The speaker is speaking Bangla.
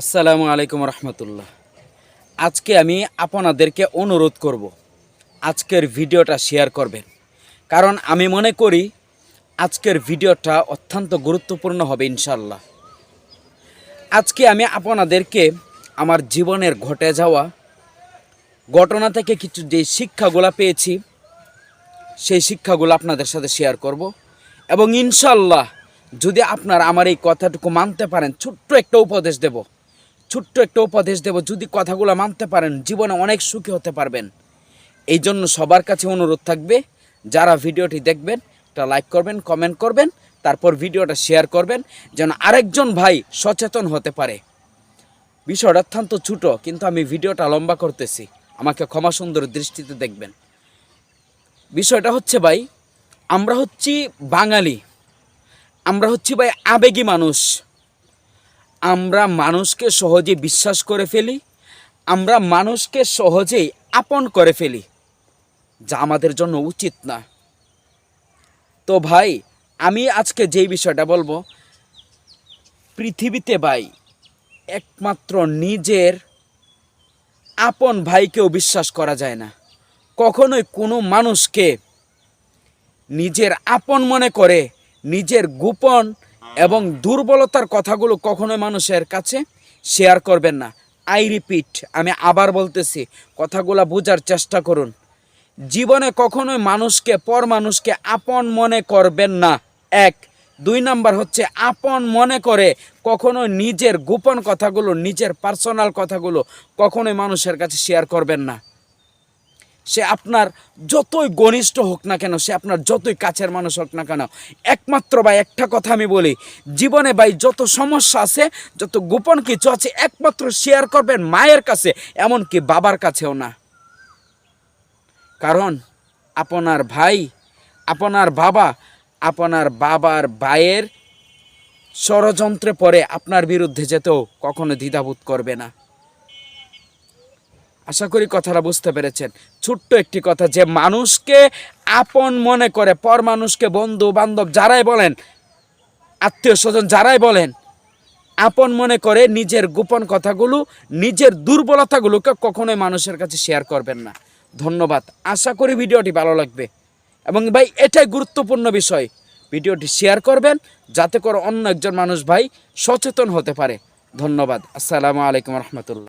আসসালামু আলাইকুম রহমতুল্লাহ। আজকে আমি আপনাদেরকে অনুরোধ করব, আজকের ভিডিওটা শেয়ার করবেন। কারণ আমি মনে করি আজকের ভিডিওটা অত্যন্ত গুরুত্বপূর্ণ হবে ইনশাল্লাহ আজকে আমি আপনাদেরকে আমার জীবনের ঘটে যাওয়া ঘটনা থেকে কিছু যে শিক্ষাগুলো পেয়েছি, সেই শিক্ষাগুলো আপনাদের সাথে শেয়ার করব। এবং ইনশাল্লাহ যদি আপনারা আমার এই কথাটুকু মানতে পারেন, ছোট্ট একটা উপদেশ দেব। ছোট্ট একটা উপদেশ দেব, যদি কথাগুলো মানতে পারেন, জীবনে অনেক সুখী হতে পারবেন। এই জন্য সবার কাছে অনুরোধ থাকবে, যারা ভিডিওটি দেখবেন, একটা লাইক করবেন, কমেন্ট করবেন, তারপর ভিডিওটা শেয়ার করবেন, যেন আরেকজন ভাই সচেতন হতে পারে। বিষয়টা অত্যন্ত ছোট, কিন্তু আমি ভিডিওটা লম্বা করতেছি। আমাকে ক্ষমা সুন্দর দৃষ্টিতে দেখবেন। বিষয়টা হচ্ছে ভাই, আমরা হচ্ছি বাঙালি। আমরা হচ্ছি ভাই আবেগী মানুষ। আমরা মানুষকে সহজে বিশ্বাস করে ফেলি, আমরা মানুষকে সহজেই আপন করে ফেলি, যা আমাদের জন্য উচিত না। তো ভাই, আমি আজকে যেই বিষয়টা বলব, পৃথিবীতে ভাই, একমাত্র নিজের আপন ভাইকেও বিশ্বাস করা যায় না। কখনোই কোনো মানুষকে নিজের আপন মনে করে, নিজের গোপন এবং দুর্বলতার কথাগুলো কখনোই মানুষের কাছে শেয়ার করবেন না। আই রিপিট আমি আবার বলতেছি, কথাগুলো বোঝার চেষ্টা করুন। জীবনে কখনোই মানুষকে, পর মানুষকে আপন মনে করবেন না। এক, দুই নাম্বার হচ্ছে, আপন মনে করে কখনো নিজের গোপন কথাগুলো, নিজের পার্সোনাল কথাগুলো কখনোই মানুষের কাছে শেয়ার করবেন না। সে আপনার যতই ঘনিষ্ঠ হোক না কেন, সে আপনার যতই কাছের মানুষ হোক না কেন, একমাত্র ভাই একটা কথা আমি বলি, জীবনে ভাই যত সমস্যা আছে, যত গোপন কিছু আছে, একমাত্র শেয়ার করবেন মায়ের কাছে, এমনকি বাবার কাছেও না। কারণ আপনার ভাই, আপনার বাবা, আপনার বাবার ভাইয়ের ষড়যন্ত্রে পরে আপনার বিরুদ্ধে যেতেও কখনো দ্বিধাবোধ করবে না। আশা করি কথাটা বুঝতে পেরেছেন। ছোট্ট একটি কথা, যে মানুষকে আপন মনে করে পর মানুষকে বন্ধু বান্ধব যারাই বলেন, আত্মীয় স্বজন যারাই বলেন, আপন মনে করে নিজের গোপন কথাগুলো, নিজের দুর্বলতাগুলোকে কখনোই মানুষের কাছে শেয়ার করবেন না। ধন্যবাদ। আশা করি ভিডিওটি ভালো লাগবে। এবং ভাই, এটাই গুরুত্বপূর্ণ বিষয়। ভিডিওটি শেয়ার করবেন, যাতে করে অন্য একজন মানুষ ভাই সচেতন হতে পারে। ধন্যবাদ। আসসালামু আলাইকুম রহমতুল্লাহ।